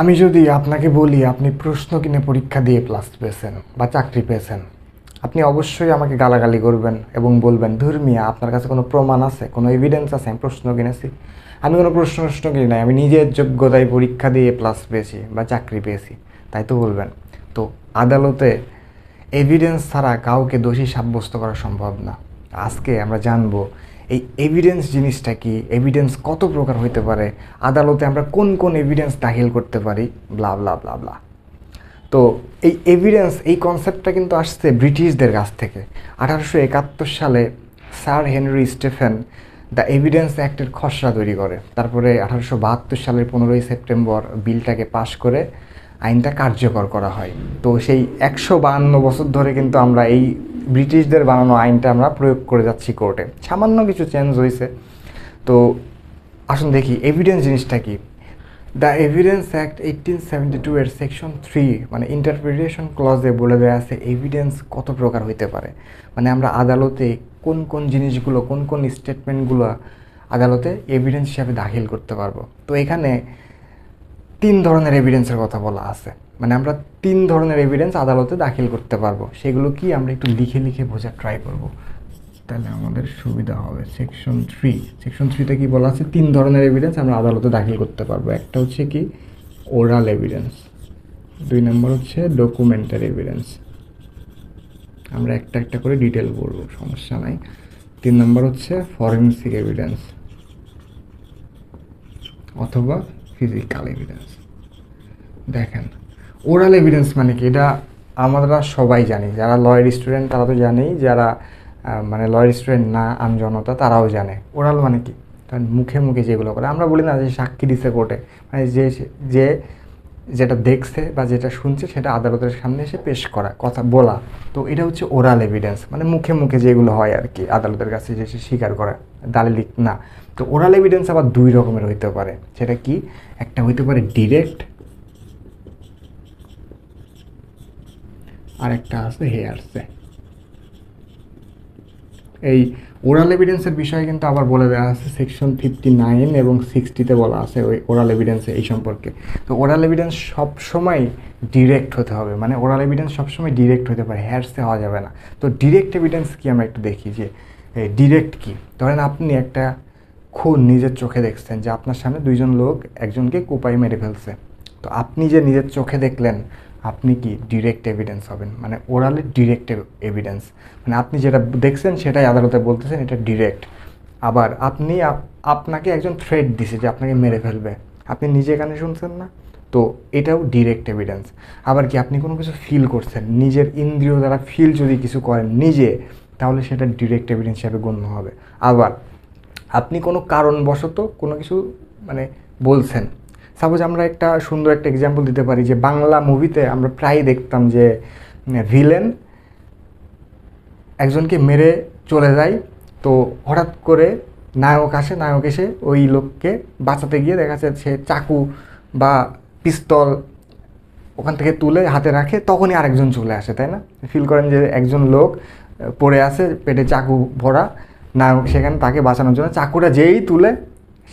আমি যদি আপনাকে বলি, আপনি প্রশ্ন কিনে পরীক্ষা দিয়ে প্লাস পেয়েছেন বা চাকরি পেয়েছেন, আপনি অবশ্যই আমাকে গালাগালি করবেন এবং বলবেন ধর্মিয়া আপনার কাছে কোনো প্রমাণ আছে, কোনো এভিডেন্স আছে, আমি প্রশ্ন কিনেছি। আমি কোনো প্রশ্ন প্রশ্ন কিনি নাই, আমি নিজের যোগ্যতায় পরীক্ষা দিয়ে প্লাস পেয়েছি বা চাকরি পেয়েছি, তাই তো বলবেন। তো আদালতে এভিডেন্স ছাড়া কাউকে দোষী সাব্যস্ত করা সম্ভব না। আজকে আমরা জানব এই এভিডেন্স জিনিসটা কি? এভিডেন্স কত প্রকার হইতে পারে? আদালতে আমরা কোন কোন এভিডেন্স দাখিল করতে পারি? ব্লা ব্লা ব্লা ব্লা তো এই এভিডেন্স এই কনসেপ্টটা কিন্তু আসছে ব্রিটিশদের কাছ থেকে। আঠারোশো একাত্তর সালে sir Henry Stephen the evidence অ্যাক্টের খসড়া তৈরি করে। তারপরে আঠারোশো বাহাত্তর সালের পনেরোই সেপ্টেম্বর বিলটাকে পাশ করে আইনটা কার্যকর করা হয়। তো সেই একশো বাহান্ন বছর ধরে কিন্তু আমরা এই ব্রিটিশদের বানানো আইনটা আমরা প্রয়োগ করে যাচ্ছি কোর্টে। সামান্য কিছু চেঞ্জ হয়েছে তো আসুন দেখি এভিডেন্স জিনিসটা কি? The evidence act eighteen seventy two এর সেকশন থ্রি মানে ইন্টারপ্রিটেশন ক্লজে বলে দেওয়া আছে এভিডেন্স কত প্রকার হইতে পারে। মানে আমরা আদালতে কোন কোন জিনিসগুলো, কোন কোন স্টেটমেন্টগুলো আদালতে এভিডেন্স হিসাবে দাখিল করতে পারব। তো এখানে তিন ধরনের এভিডেন্সের কথা বলা আছে। মানে আমরা তিন ধরনের এভিডেন্স আদালতে দাখিল করতে পারব। সেগুলো কি আমরা একটু লিখে লিখে বোঝার ট্রাই করব। তাহলে আমাদের সুবিধা হবে। সেকশন থ্রি সেকশন থ্রিতে কি বলা আছে? তিন ধরনের এভিডেন্স আমরা আদালতে দাখিল করতে পারব। একটা হচ্ছে কি? ওরাল এভিডেন্স দুই নম্বর হচ্ছে ডকুমেন্টারি এভিডেন্স আমরা একটা একটা করে ডিটেল বলব সমস্যা নাই। তিন নম্বর হচ্ছে ফরেন্সিক এভিডেন্স অথবা ফিজিক্যাল এভিডেন্স দেখেন ওরাল এভিডেন্স মানে কি? এটা আমরা সবাই জানি। যারা লয়ের স্টুডেন্ট তারা তো জানেই। যারা মানে লয়ের স্টুডেন্ট না, আমজনতা, তারাও জানে। ওরাল মানে কি? কারণ মুখে মুখে যেগুলো করে। আমরা বলি না যে সাক্ষী দিছে কোর্টে। মানে যে যে যেটা দেখছে বা যেটা শুনছে, সেটা আদালতের সামনে এসে পেশ করা, কথা বলা। তো এটা হচ্ছে ওরাল এভিডেন্স মানে মুখে মুখে যেগুলো হয় আর কি, আদালতের কাছে যে স্বীকার করা। দালিলিক, না। তো ওরাল এভিডেন্স আবার দুই রকমের হইতে পারে। সেটা কি? একটা হইতে পারে ডিরেক্ট আর একটা আছে হেয়ারসে এই ওরাল এভিডেন্সের বিষয়ে কিন্তু আবার বলে দেওয়া আছে সেকশন ফিফটি নাইন এবং সিক্সটিতে বলা আছে ওই ওরাল এভিডেন্সে এই সম্পর্কে। তো ওরাল এভিডেন্স সবসময় ডিরেক্ট হতে হবে। মানে ওরাল এভিডেন্স সবসময় ডিরেক্ট হতে পারে। হেয়ারসে হওয়া যাবে না। তো ডিরেক্ট এভিডেন্স কি আমরা একটু দেখি যে ডিরেক্ট কি? ধরেন আপনি একটা খুন নিজের চোখে দেখছেন যে আপনার সামনে দুইজন লোক একজনকে কোপাই মেরে ফেলছে। তো আপনি যে নিজের চোখে দেখলেন, আপনি কি ডিরেক্ট এভিডেন্স হবেন? মানে ওরালে ডিরেক্ট এভিডেন্স মানে আপনি যেটা দেখছেন সেটাই আদালতে বলতেছেন, এটা ডিরেক্ট আবার আপনি আপ- আপনাকে একজন থ্রেড দিছে যে আপনাকে মেরে ফেলবে। আপনি নিজে কানে শুনছেন না? তো এটাও ডিরেক্ট এভিডেন্স আবার কি আপনি কোনো কিছু ফিল করছেন? নিজের ইন্দ্রিয় দ্বারা ফিল যদি কিছু করেন নিজে তাহলে সেটা ডিরেক্ট এভিডেন্স হিসাবে গণ্য হবে। আবার, আপনি কোনো কারণবশত কোনো কিছু মানে বলছেন। সাপোজ আমরা একটা সুন্দর একটা এক্সাম্পল দিতে পারি যে বাংলা মুভিতে আমরা প্রায় দেখতাম যে ভিলেন একজনকে মেরে চলে যায়। তো হঠাৎ করে নায়ক আসে, নায়ক এসে ওই লোককে বাঁচাতে গিয়ে দেখা যাচ্ছে সে চাকু বা পিস্তল ওখান থেকে তুলে হাতে রাখে, তখনই আরেকজন চলে আসে, তাই না? ফিল করেন যে একজন লোক পড়ে আছে, পেটে চাকু ভরা নায়ক সেখানে তাকে বাঁচানোর জন্য চাকুটা যেই তুলে,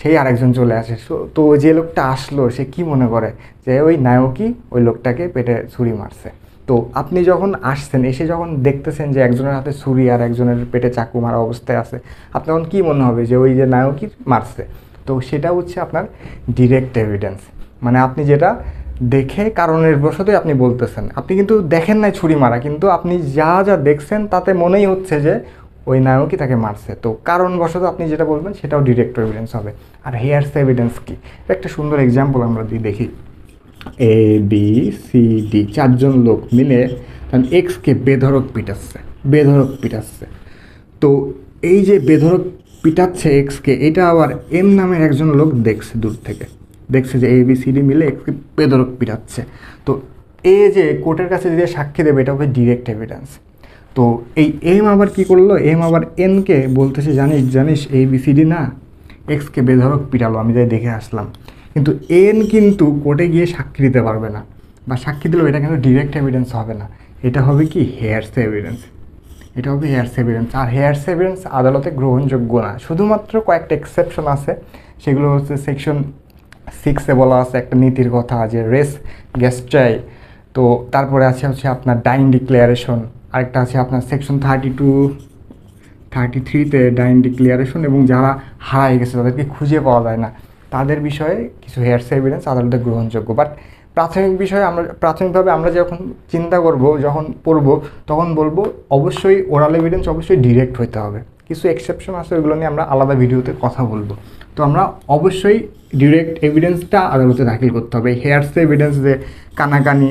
সেই আরেকজন চলে আসে। তো যে লোকটা আসলো, সে কি মনে করে? যে ওই নায়কই ওই লোকটাকে পেটে ছুরি মারছে। তো আপনি যখন আসছেন, এসে যখন দেখতেছেন যে একজনের হাতে ছুরি আর একজনের পেটে চাকু মারা অবস্থায় আছে, আপনার তখন কী মনে হবে যে ওই যে নায়কই মারছে? তো সেটা হচ্ছে আপনার ডিরেক্ট এভিডেন্স মানে আপনি যেটা দেখে কারণের বশতই আপনি বলতেছেন। আপনি কিন্তু দেখেন নাই ছুরি মারা, কিন্তু আপনি যা যা দেখছেন তাতে মনেই হচ্ছে যে ওই নায়কই তাকে মারছে। তো কারণবশত আপনি যেটা বলবেন সেটাও ডিরেক্ট এভিডেন্স হবে। আর হেয়ার্স এভিডেন্স কি? একটা সুন্দর এক্সাম্পল আমরা দিই দেখি। এ বি সি ডি চারজন লোক মিলে তখন এক্সকে বেধরক পিটাচ্ছে বেধরক পিটাচ্ছে। তো এই যে বেধরক পিটাচ্ছে এক্সকে এটা আবার এম নামের একজন লোক দেখছে দূর থেকে। দেখছে যে এ বি সি ডি মিলে এক্সকে বেধরক পিটাচ্ছে। তো এ যে কোর্টের কাছে যে সাক্ষী দেবে, এটা হবে ডিরেক্ট এভিডেন্স তো এই এম আবার কি করল? এম আবার এনকে বলতেছে, জানিস জানিস এ বি সি ডি না এক্সকে বেধরক পিটালো, আমি যাই দেখে আসলাম। কিন্তু এন কিন্তু কোর্টে গিয়ে সাক্ষী দিতে পারবে না। বা সাক্ষী দিলেও এটা কিন্তু ডিরেক্ট এভিডেন্স হবে না। এটা হবে কি? হেয়ার্স এভিডেন্স এটা হবে হেয়ার্স এভিডেন্স আর হেয়ার্স এভিডেন্স আদালতে গ্রহণযোগ্য না। শুধুমাত্র কয়েকটা এক্সেপশন আছে। সেগুলো হচ্ছে সেকশন সিক্সে বলা আছে, একটা নীতির কথা যে রেস গ্যাস্ট্রাই তো তারপরে আছে হচ্ছে আপনার ডাইন ডিক্লারেশন, আরেকটা আছে আপনার সেকশন থার্টি টু, থার্টি থ্রিতে ডাইন ডিক্লারেশন এবং যারা হারাই গেছে তাদেরকে খুঁজে পাওয়া যায় না। তাদের বিষয়ে কিছু হেয়ার্স এভিডেন্স আদালতে গ্রহণযোগ্য। বাট প্রাথমিক বিষয়ে আমরা, প্রাথমিকভাবে আমরা যখন চিন্তা করব, যখন পড়ব, তখন বলব অবশ্যই ওরাল এভিডেন্স অবশ্যই ডিরেক্ট হইতে হবে। কিছু এক্সেপশন আছে, ওইগুলো নিয়ে আমরা আলাদা ভিডিওতে কথা বলব। তো আমরা অবশ্যই ডিরেক্ট এভিডেন্সটা আদালতে দাখিল করতে হবে। হেয়ার্স এভিডেন্স যে কানাকানি,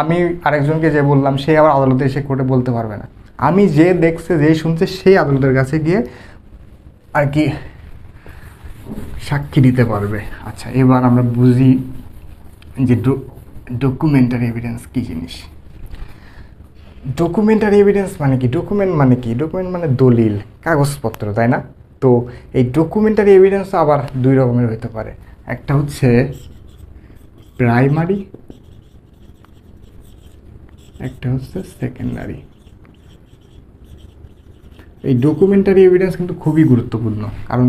আমি আরেকজনকে যে বললাম, সে আবার আদালতে এসে কোর্টে বলতে পারবে না। আমি যে দেখছে, যে শুনছে, সেই আদালতের কাছে গিয়ে আর কি সাক্ষী দিতে পারবে। আচ্ছা এবার আমরা বুঝি যে ডকুমেন্টারি এভিডেন্স কী জিনিস? ডকুমেন্টারি এভিডেন্স মানে কি? ডকুমেন্ট মানে কি? ডকুমেন্ট মানে দলিল, কাগজপত্র, তাই না? তো এই ডকুমেন্টারি এভিডেন্স আবার দুই রকমের হতে পারে। একটা হচ্ছে প্রাইমারি একটা হচ্ছে সেকেন্ডারি এই ডকুমেন্টারি এভিডেন্স কিন্তু খুবই গুরুত্বপূর্ণ, কারণ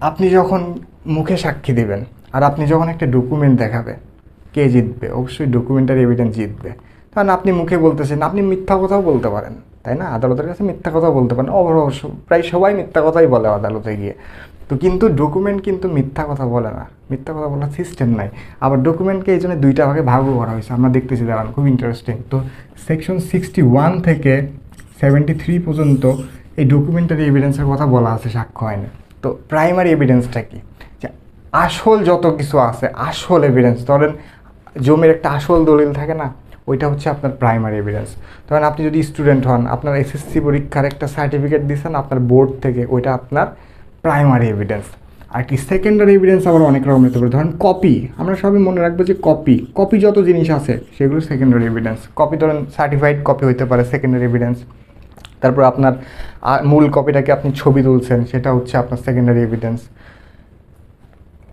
আপনি যখন মুখে সাক্ষী দেবেন আর আপনি যখন একটা ডকুমেন্ট দেখাবেন কে জিতবে? অবশ্যই ডকুমেন্টারি এভিডেন্স জিতবে। কারণ আপনি মুখে বলতেছেন, আপনি মিথ্যা কথাও বলতে পারেন। তাই না? আদালতের কাছে মিথ্যা কথা বলতে পারেন। অবশ্য প্রায় সবাই মিথ্যা কথাই বলে আদালতে গিয়ে। তো কিন্তু ডকুমেন্ট কিন্তু মিথ্যা কথা বলে না। মিথ্যা কথা বলার সিস্টেম নাই। আবার ডকুমেন্টকে এই জন্য দুইটা ভাগে ভাগও করা হয়েছে। আমরা দেখতেছি, দাঁড়ান, খুব ইন্টারেস্টিং তো সেকশন সিক্সটি ওয়ান থেকে সেভেন্টি থ্রি পর্যন্ত এই ডকুমেন্টারি এভিডেন্সের কথা বলা আছে সাক্ষ্য আইনে। তো প্রাইমারি এভিডেন্সটা কি? যে আসল যত কিছু আছে, আসল এভিডেন্স ধরেন, জমির একটা আসল দলিল থাকে না? ওইটা হচ্ছে আপনার প্রাইমারি এভিডেন্স ধরেন আপনি যদি স্টুডেন্ট হন, আপনার এসএসসি পরীক্ষার একটা সার্টিফিকেট দিচ্ছেন আপনার বোর্ড থেকে ওইটা আপনার প্রাইমারি এভিডেন্স আর কি সেকেন্ডারি এভিডেন্স আবার অনেক রকম হতে পারে। ধরেন কপি আমরা সবই মনে রাখব যে কপি কপি যত জিনিস আছে, সেগুলো সেকেন্ডারি এভিডেন্স কপি ধরেন সার্টিফাইড কপি হতে পারে সেকেন্ডারি এভিডেন্স তারপর আপনার মূল কপিটাকে আপনি ছবি তুলছেন, সেটা হচ্ছে আপনার সেকেন্ডারি এভিডেন্স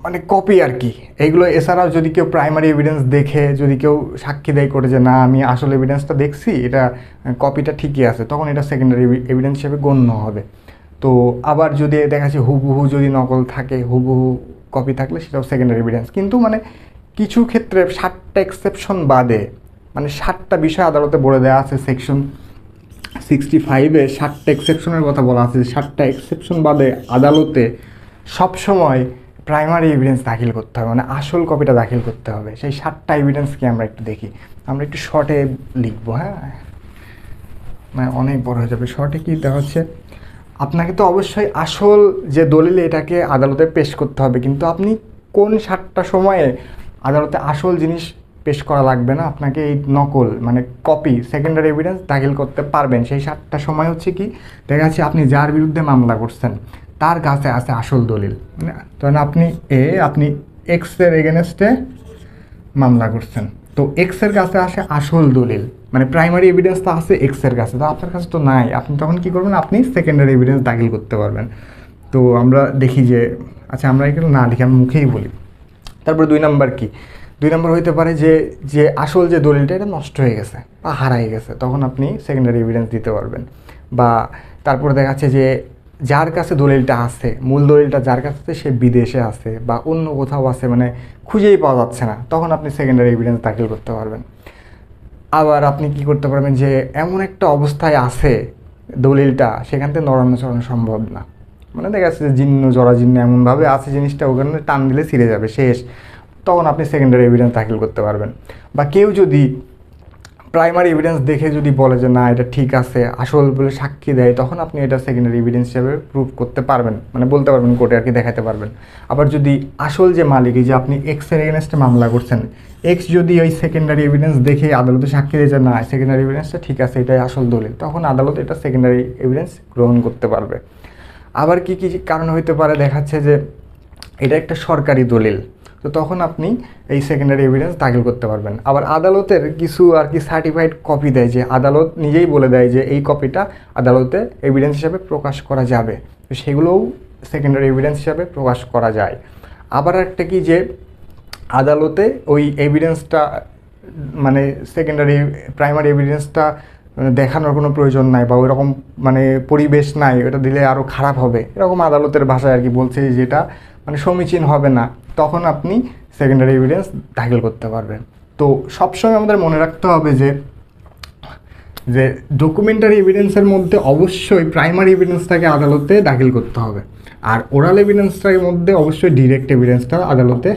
মানে কপি আর কি। এইগুলো এছাড়াও যদি কেউ প্রাইমারি এভিডেন্স দেখে, যদি কেউ সাক্ষী দেয় করে যে, না, আমি আসল এভিডেন্সটা দেখছি, এটা কপিটা ঠিকই আছে, তখন এটা সেকেন্ডারি এভিডেন্স হিসেবে গণ্য হবে। তো আবার যদি দেখা যাচ্ছে হুবহু যদি নকল থাকে, হুবহু কপি থাকলে সেটাও সেকেন্ডারি এভিডেন্স কিন্তু মানে কিছু ক্ষেত্রে ষাটটা এক্সেপশন বাদে মানে ষাটটা বিষয় আদালতে বলে দেওয়া আছে সেকশন সিক্সটি ফাইভে ষাটটা এক্সেপশনের কথা বলা আছে। ষাটটা এক্সেপশন বাদে আদালতে সবসময় প্রাইমারি এভিডেন্স দাখিল করতে হবে মানে আসল কপিটা দাখিল করতে হবে। সেই ষাটটা এভিডেন্সকে আমরা একটু দেখি। আমরা একটু শর্টে লিখব হ্যাঁ? মানে অনেক বড় হয়ে যাবে। শর্টে কি দেওয়া হচ্ছে, আপনাকে তো অবশ্যই আসল যে দলিল, এটাকে আদালতে পেশ করতে হবে। কিন্তু আপনি কোন সাতটা সময়ে আদালতে আসল জিনিস পেশ করা লাগবে না? আপনাকে এই নকল মানে কপি সেকেন্ডারি এভিডেন্স দাখিল করতে পারবেন। সেই সাতটা সময় হচ্ছে কি, দেখা যাচ্ছে আপনি যার বিরুদ্ধে মামলা করছেন তার কাছে আছে আসল দলিল। মানে ধরেন আপনি এ, আপনি এক্সের এগেনস্টে মামলা করছেন। তো এক্সের কাছে আসে আসল দলিল। মানে প্রাইমারি এভিডেন্স তো আছে এক্সের কাছে। তো আপনার কাছে তো নাই। আপনি তখন কি করবেন? আপনি সেকেন্ডারি এভিডেন্স দাখিল করতে পারবেন। তো আমরা দেখি যে আচ্ছা আমরা এগুলো না লিখে আমি মুখেই বলি। তারপরে দুই নাম্বার কি? দুই নম্বর হইতে পারে যে যে আসল যে দলিলটা, এটা নষ্ট হয়ে গেছে বা হারাই গেছে। তখন আপনি সেকেন্ডারি এভিডেন্স দিতে পারবেন। বা তারপরে দেখা যাচ্ছে যে যার কাছে দলিলটা আছে, মূল দলিলটা যার কাছে সে বিদেশে আছে বা অন্য কোথাও আছে মানে খুঁজেই পাওয়া যাচ্ছে না। তখন আপনি সেকেন্ডারি এভিডেন্স দাখিল করতে পারবেন। আবার আপনি কি করতে পারবেন যে, এমন একটা অবস্থায় আছে দলিলটা, সেখান থেকে নড়ানো চড়ানো সম্ভব না। মানে দেখা যাচ্ছে যে জীর্ণ, জরাজীর্ণ এমনভাবে আছে জিনিসটা, ওখানে টান দিলে ছিঁড়ে যাবে, শেষ। তখন আপনি সেকেন্ডারি এভিডেন্স দাখিল করতে পারবেন। বা কেউ যদি প্রাইমারি এভিডেন্স দেখে যদি বলে যে, না, এটা ঠিক আছে, আসল বলে সাক্ষী দেয়, তখন আপনি এটা সেকেন্ডারি এভিডেন্স হিসেবে প্রুভ করতে পারবেন। মানে বলতে পারবেন, কোর্টে আর কি দেখাতে পারবেন। আবার যদি আসল যে মালিক যে আপনি এক্সের এগেনস্টে মামলা করছেন এক্স যদি ওই সেকেন্ডারি এভিডেন্স দেখে আদালতে সাক্ষী দিয়ে যে, না সেকেন্ডারি এভিডেন্সটা ঠিক আছে, এটাই আসল দলিল, তখন আদালত এটা সেকেন্ডারি এভিডেন্স গ্রহণ করতে পারবে। আবার কি কি কারণ হইতে পারে? দেখাচ্ছে যে, এটা একটা সরকারি দলিল। তো তখন আপনি এই সেকেন্ডারি এভিডেন্স দাখিল করতে পারবেন। আবার আদালতের কিছু আর কি সার্টিফাইড কপি দেয় যে আদালত নিজেই বলে দেয় যে এই কপিটা আদালতে এভিডেন্স হিসাবে প্রকাশ করা যাবে। তো সেগুলোও সেকেন্ডারি এভিডেন্স হিসাবে প্রকাশ করা যায়। আবার একটা কি যে আদালতে ওই এভিডেন্সটা মানে সেকেন্ডারি প্রাইমারি এভিডেন্সটা দেখানোর কোনো প্রয়োজন নাই বা ওইরকম মানে পরিবেশ নাই, ওটা দিলে আরও খারাপ হবে। এরকম আদালতের ভাষায় আর কি বলছে যেটা মানে সমীচীন হবে না। তখন আপনি সেকেন্ডারি এভিডেন্স দাখিল করতে পারবেন। তো সবসময় আমাদের মনে রাখতে হবে যে যে ডকুমেন্টারি এভিডেন্সের মধ্যে অবশ্যই প্রাইমারি এভিডেন্সটাকে আদালতে দাখিল করতে হবে। আর ওরাল এভিডেন্সটার মধ্যে অবশ্যই ডিরেক্ট এভিডেন্সটা আদালতে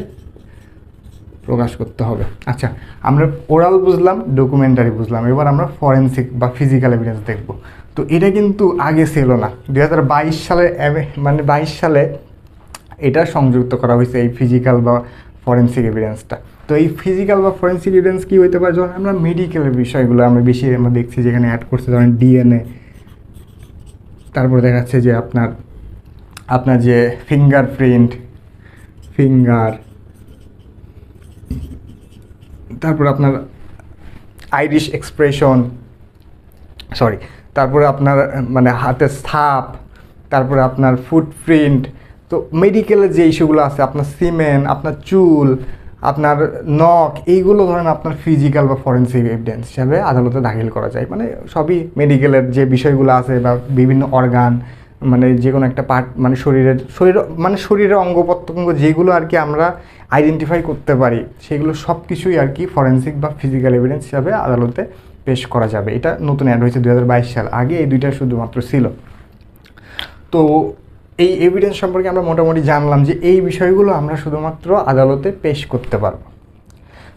প্রকাশ করতে হবে। আচ্ছা আমরা ওরাল বুঝলাম ডকুমেন্টারি বুঝলাম। এবার আমরা ফরেন্সিক বা ফিজিক্যাল এভিডেন্স দেখব। তো এটা কিন্তু আগে ছিল না। দুই হাজার বাইশ সালে মানে বাইশ সালে এটা সংযুক্ত করা হয়েছে এই ফিজিক্যাল বা ফরেন্সিক এভিডেন্সটা তো এই ফিজিক্যাল বা ফরেন্সিক এভিডেন্স কী হইতে পারে? যখন আমরা মেডিকেলের বিষয়গুলো আমরা বেশি আমরা দেখছি যেখানে অ্যাড করছে ধরেন ডিএনএ তারপরে দেখা যাচ্ছে যে আপনার আপনার যে ফিঙ্গারপ্রিন্ট ফিঙ্গার তারপর আপনার আইরিশ এক্সপ্রেশন সরি তারপরে আপনার মানে হাতের ছাপ তারপরে আপনার ফুটপ্রিন্ট তো মেডিকেলের যে ইস্যুগুলো আছে, আপনার সিমেন আপনার চুল, আপনার নখ, এইগুলো ধরেন আপনার ফিজিক্যাল বা ফরেন্সিক এভিডেন্স হিসাবে আদালতে দাখিল করা যায়। মানে সবই মেডিকেলের যে বিষয়গুলো আছে বা বিভিন্ন অর্গান মানে যে কোনো একটা পার্ট মানে শরীরের, শরীর মানে শরীরের অঙ্গ প্রত্যঙ্গ যেগুলো আর কি আমরা আইডেন্টিফাই করতে পারি, সেগুলো সব কিছুই আর কি ফরেন্সিক বা ফিজিক্যাল এভিডেন্স হিসাবে আদালতে পেশ করা যাবে। এটা নতুন অ্যাড হয়েছে দু হাজার বাইশ সাল। আগে এই দুইটা শুধুমাত্র ছিল। তো এই এভিডেন্স সম্পর্কে আমরা মোটামুটি জানলাম যে এই বিষয়গুলো আমরা শুধুমাত্র আদালতে পেশ করতে পারব।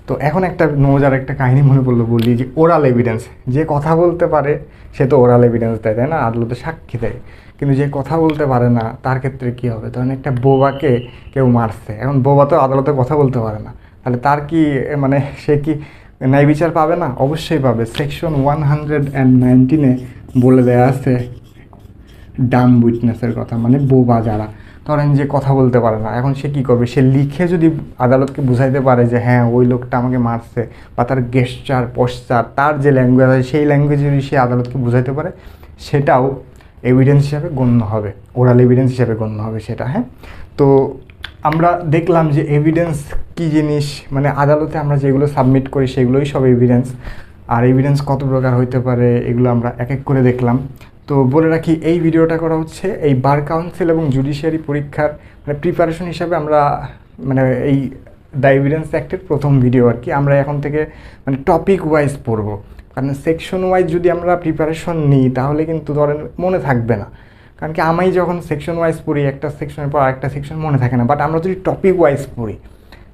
তো এখন একটা মজার একটা কাহিনী মনে পড়ল বলি যে ওরাল এভিডেন্স যে কথা বলতে পারে সে তো ওরাল এভিডেন্স দেয়, তাই না? আদালতে সাক্ষী দেয়। কিন্তু যে কথা বলতে পারে না, তার ক্ষেত্রে কি হবে? তখন একটা বোবাকে কেউ মারছে, এখন বোবা তো আদালতে কথা বলতে পারে না। তাহলে তার কি মানে সে কি ন্যায় বিচার পাবে না? অবশ্যই পাবে। সেকশন ওয়ান হান্ড্রেড অ্যান্ড নাইনটিনে বলে দেওয়া আছে ডাম উইটনেসের কথা মানে বোবা যারা। ধরেন যে কথা বলতে পারে না, এখন সে কী করবে? সে লিখে যদি আদালতকে বুঝাইতে পারে যে হ্যাঁ ওই লোকটা আমাকে মারছে বা তার গেস্টার পশ্চার তার যে ল্যাঙ্গুয়েজ আছে, সেই ল্যাঙ্গুয়েজ যদি সে আদালতকে বুঝাইতে পারে, সেটাও এভিডেন্স হিসাবে গণ্য হবে ওরাল এভিডেন্স হিসাবে গণ্য হবে সেটা হ্যাঁ? তো আমরা দেখলাম যে এভিডেন্স কী জিনিস মানে আদালতে আমরা যেগুলো সাবমিট করি, সেগুলোই সব এভিডেন্স আর এভিডেন্স কত প্রকার হইতে পারে, এগুলো আমরা এক এক করে দেখলাম। তো বলে রাখি, এই ভিডিওটা করা হচ্ছে এই বার কাউন্সিল এবং জুডিশিয়ারি পরীক্ষার মানে প্রিপারেশন হিসাবে আমরা মানে এই দ্য এভিডেন্স অ্যাক্টের প্রথম ভিডিও আর কি, আমরা এখন থেকে মানে টপিক ওয়াইজ পড়ব। কারণ সেকশন ওয়াইজ যদি আমরা প্রিপারেশন নিই, তাহলে কিন্তু ধরেন মনে থাকবে না। কারণ কি, আমি যখন সেকশন ওয়াইজ পড়ি, একটা সেকশনের পর আরেকটা সেকশন মনে থাকে না। বাট আমরা যদি টপিক ওয়াইজ পড়ি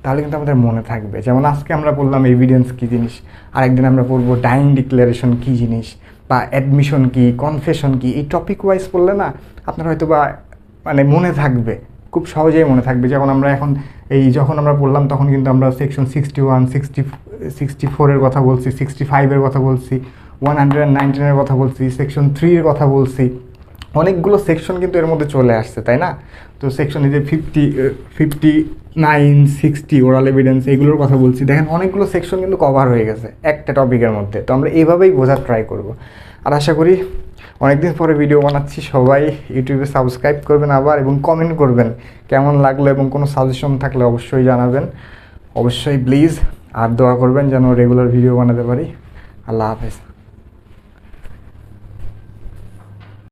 তাহলে কিন্তু আমাদের মনে থাকবে। যেমন আজকে আমরা পড়লাম এভিডেন্স কী জিনিস, আরেকদিন আমরা পড়ব ডাইং ডিক্লারেশন কী জিনিস, বা অ্যাডমিশন কী কনফেশন কী, এই টপিক ওয়াইজ পড়লে না, আপনার হয়তো বা মানে মনে থাকবে, খুব সহজেই মনে থাকবে। যেমন আমরা এখন এই যখন আমরা পড়লাম তখন কিন্তু আমরা section sixty one sixty sixty ফোরের কথা বলছি সিক্সটি ফাইভের কথা বলছি ওয়ান হান্ড্রেড নাইনটিনের কথা বলছি সেকশন থ্রির কথা বলছি। অনেকগুলো সেকশন কিন্তু এর মধ্যে চলে আসছে, তাই না? তো সেকশন এই যে fifty fifty nine sixty oral evidence এগুলোর কথা বলছি, দেখেন অনেকগুলো সেকশন কিন্তু কভার হয়ে গেছে একটা টপিকের মধ্যে। তো আমরা এইভাবেই বোঝার ট্রাই করব। আর আশা করি অনেকদিন পরে ভিডিও বানাচ্ছি, সবাই ইউটিউবে সাবস্ক্রাইব করবেন আবার এবং কমেন্ট করবেন, কেমন লাগল এবং কোনো সাজেশন থাকলে অবশ্যই জানাবেন। অবশ্যই প্লিজ আর দোয়া করবেন যেন রেগুলার ভিডিও বানাতে পারি। আল্লাহ হাফেজ।